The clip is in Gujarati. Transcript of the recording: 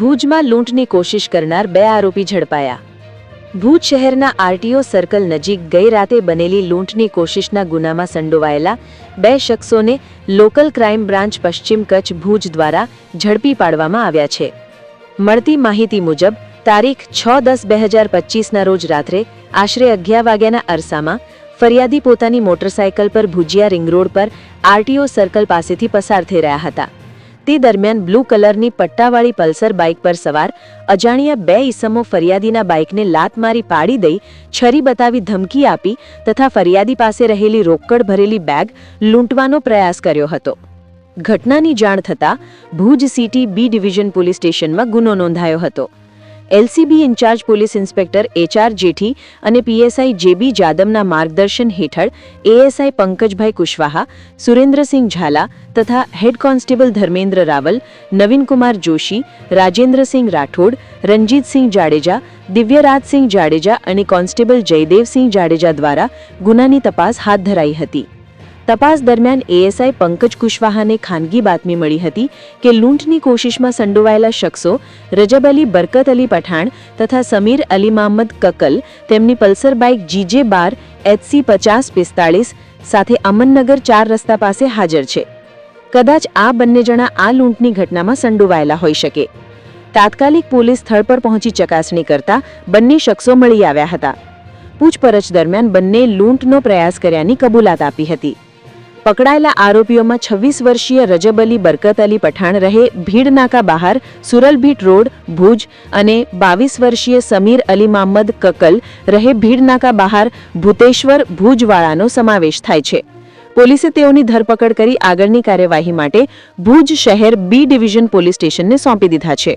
ભુજમાં લૂંટની કોશિશ કરનાર બે આરોપી ઝડપાયા. ભુજ શહેરના આરટીઓ સર્કલ નજીક ગઈ રાતે બનેલી લૂંટની કોશિશના ગુનામાં સંડોવાયેલા બે શખ્સોને લોકલ ક્રાઇમ બ્રાન્ચ પશ્ચિમ કચ્છ ભુજ દ્વારા ઝડપી પાડવામાં આવ્યા છે. મળતી માહિતી મુજબ, તારીખ છ દસ બે હજાર પચીસના રોજ રાત્રે આશરે અગિયાર વાગ્યાના અરસામાં ફરિયાદી પોતાની મોટરસાયકલ પર ભુજિયા રિંગ રોડ પર આરટીઓ સર્કલ પાસેથી પસાર થઈ રહ્યા હતા. તે દરમિયાન બ્લુ કલરની પટ્ટાવાળી પલ્સર બાઇક પર સવાર, અજાણ્યા બે ઈસમો ફરિયાદીના બાઇકને લાત મારી પાડી દઈ, છરી બતાવી ધમકી આપી તથા ફરિયાદી પાસે રહેલી રોકડ ભરેલી બેગ લૂંટવાનો પ્રયાસ કર્યો હતો. ઘટનાની જાણ થતાં Bhuj city B division police સ્ટેશનમાં ગુનો નોંધાયો હતો. LCB incharge police inspector HR Jethi અને પીએસઆઈ જેબી જાદવના માર્ગદર્શન હેઠળ એએસઆઈ પંકજભાઈ કુશવાહા, સુરેન્દ્રસિંહ ઝાલા તથા હેડ કોન્સ્ટેબલ ધર્મેન્દ્ર રાવલ, નવીનકુમાર જોશી, રાજેન્દ્રસિંહ રાઠોડ રંજીતસિંહ જાડેજા, દિવ્યરાજસિંહ જાડેજા અને કોન્સ્ટેબલ જયદેવસિંહ જાડેજા દ્વારા ગુનાની તપાસ હાથ ધરાઈ હતી. તપાસ દરમિયાન એએસઆઈ પંકજ કુશવાહાને ખાનગી બાતમી મળી હતી કે લૂંટની કોશિશમાં સંડોવાયેલા શખ્સો રજબ અલી, બરકત અલી પઠાણ તથા સમીર અલી મહમ્મદ કકલ, તેમની પલ્સર બાઇક જીજે બાર એચસી પચાસ પિસ્તાળીસ સાથે અમનનગર ચાર રસ્તા પાસે હાજર છે. કદાચ આ બંને જણા આ લૂંટની ઘટનામાં સંડોવાયેલા હોઈ શકે. તાત્કાલિક પોલીસ સ્થળ પર પહોંચી ચકાસણી કરતા બંને શખ્સો મળી આવ્યા હતા. પૂછપરછ દરમિયાન બંને લૂંટનો પ્રયાસ કર્યાની કબૂલાત આપી હતી. પકડાયેલા આરોપીઓમાં છવ્વીસ વર્ષીય રજબ અલી બરકત અલી પઠાણ રહે ભીડનાકા બહાર, સુરલભીટ રોડ, ભુજ અને બાવીસ વર્ષીય સમીર અલી મહમ્મદ કકલ રહે ભીડનાકા બહાર, ભૂતેશ્વર, ભુજવાળાનો સમાવેશ થાય છે. પોલીસે તેઓની ધરપકડ કરી આગળની કાર્યવાહી માટે ભુજ શહેર બી ડિવિઝન પોલીસ સ્ટેશનને સોંપી દીધા છે.